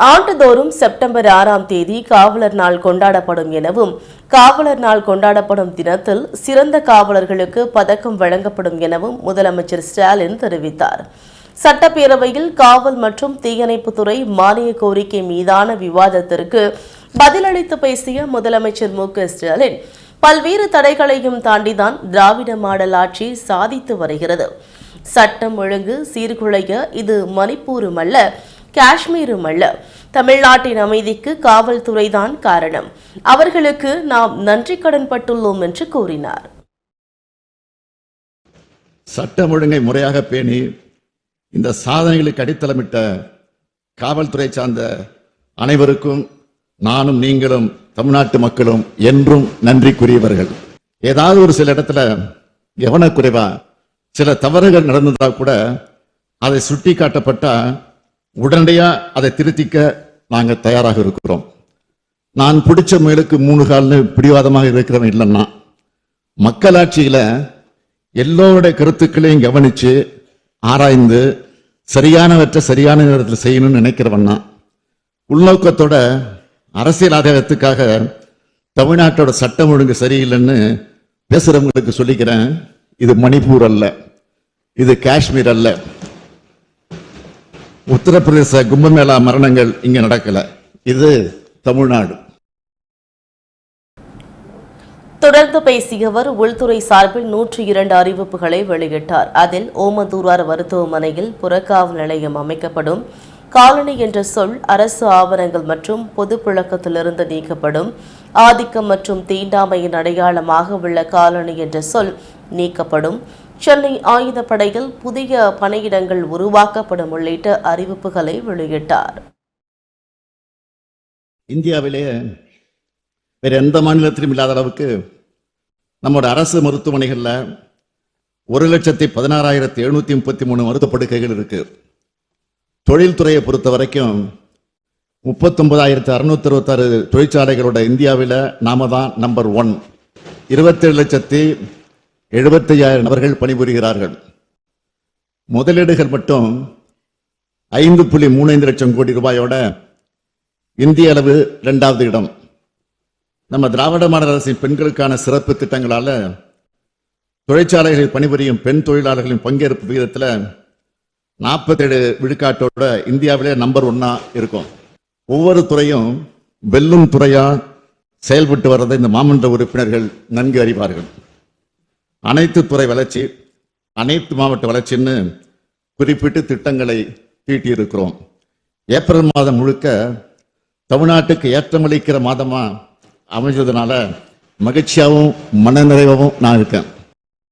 ஆண்டுதோறும் செப்டம்பர் ஆறாம் தேதி காவலர் நாள் கொண்டாடப்படும் எனவும் காவலர் நாள் கொண்டாடப்படும் தினத்தில் சிறந்த காவலர்களுக்கு பதக்கம் வழங்கப்படும் எனவும் முதலமைச்சர் ஸ்டாலின் தெரிவித்தார். சட்டப்பேரவையில் காவல் மற்றும் தீயணைப்புத்துறை மானிய கோரிக்கை மீதான விவாதத்திற்கு பதிலளித்து பேசிய முதலமைச்சர் மு. க. ஸ்டாலின் பல்வேறு தடைகளையும் தாண்டிதான் திராவிட மாடல் ஆட்சி சாதித்து வருகிறது. சட்டம் ஒழுங்கு சீர்குலைய இது மணிப்பூரும் அல்ல காஷ்மீரும் அல்ல தமிழ்நாட்டின் அமைதிக்கு காவல்துறைதான் காரணம். அவர்களுக்கு நாம் நன்றி கடன் பட்டுள்ளோம் என்று கூறினார். சட்டம் ஒழுங்கை முறையாக பேணி இந்த சாதனைகளுக்கு அடித்தளமிட்ட காவல்துறை சார்ந்த அனைவருக்கும் நானும் நீங்களும் தமிழ்நாட்டு மக்களும் என்றும் நன்றிக்குரியவர்கள். ஏதாவது ஒரு சில இடத்துல கவனக்குறைவா சில தவறுகள் நடந்ததா கூட அதை சுட்டி காட்டப்பட்டால் உடனடியாக அதை திருத்திக்க நாங்கள் தயாராக இருக்கிறோம். நான் பிடிச்ச முயலுக்கு மூணு கால்னு பிடிவாதமாக இருக்கிறவன் இல்லைன்னா மக்களாட்சியில் எல்லோருடைய கருத்துக்களையும் கவனிச்சு ஆராய்ந்து சரியானவற்றை சரியான நேரத்தில் செய்யணும்னு நினைக்கிறவன்னா உள்நோக்கத்தோட அரசியல் ஆதாயத்துக்காக தமிழ்நாட்டோட சட்டம் ஒழுங்கு சரியில்லைன்னு பேசுகிறவங்களுக்கு சொல்லிக்கிறேன். இது மணிப்பூர் அல்ல. இது காஷ்மீர் அல்ல. உத்தரப்பிரதேச கும்பமேளா மரணங்கள் இங்க நடக்கல. இது தமிழ்நாடு. தொடர்ந்து பேசியவர் உள்துறை சார்பில் நூற்றி இரண்டு அறிவிப்புகளை வெளியிட்டார். அதில் ஓமந்தூரார் மருத்துவமனையில் புறக்காவல் நிலையம் அமைக்கப்படும் காலனி என்ற சொல் அரசு ஆவணங்கள் மற்றும் பொது புழக்கத்திலிருந்து நீக்கப்படும் ஆதிக்கம் மற்றும் தீண்டாமையின் அடையாளமாக உள்ள காலனி என்ற சொல் நீக்கப்படும். சென்னை ஆயுதப்படையில் புதிய பணியிடங்கள் உருவாக்கப்படும் உள்ளிட்ட அறிவிப்புகளை வெளியிட்டார். இந்தியாவிலேயே வேறு எந்த மாநிலத்திலும் இல்லாத அளவுக்கு நம்மோட அரசு மருத்துவமனைகளில் ஒரு லட்சத்தி பதினாறாயிரத்தி எழுநூத்தி முப்பத்தி மூணு மருத்துவ படுக்கைகள் இருக்கு. தொழில்துறையை பொறுத்த வரைக்கும் முப்பத்தொன்பதாயிரத்தி அறுநூத்தி அறுபத்தாறு தொழிற்சாலைகளோட இந்தியாவில் நாம தான் நம்பர் ஒன் இருபத்தேழு லட்சத்தி எழுபத்தையாயிரம் நபர்கள் பணிபுரிகிறார்கள். முதலீடுகள் மட்டும் ஐந்து புள்ளி மூணைந்து லட்சம் கோடி ரூபாயோட இந்திய அளவு ரெண்டாவது இடம். நம்ம திராவிட மாடல் அரசின் பெண்களுக்கான சிறப்பு திட்டங்களால தொழிற்சாலைகளில் பணிபுரியும் பெண் தொழிலாளர்களின் பங்கேற்பு விகிதத்தில் நாற்பத்தேழு விழுக்காட்டோட இந்தியாவிலே நம்பர் ஒன்னா இருக்கும். ஒவ்வொரு துறையும் வெல்லும் துறையா செயல்பட்டு வர்றதை இந்த மாமன்ற உறுப்பினர்கள் நன்கு அறிவார்கள். அனைத்து துறை வளர்ச்சி அனைத்து மாவட்ட வளர்ச்சின்னு குறிப்பிட்டு திட்டங்களை தீட்டியிருக்கிறோம். ஏப்ரல் மாதம் முழுக்க தமிழ்நாட்டுக்கு ஏற்றமளிக்கிற மாதமா அமைஞ்சதுனால மகிழ்ச்சியாகவும் மனநிறைவாகவும் நான் இருக்கேன்.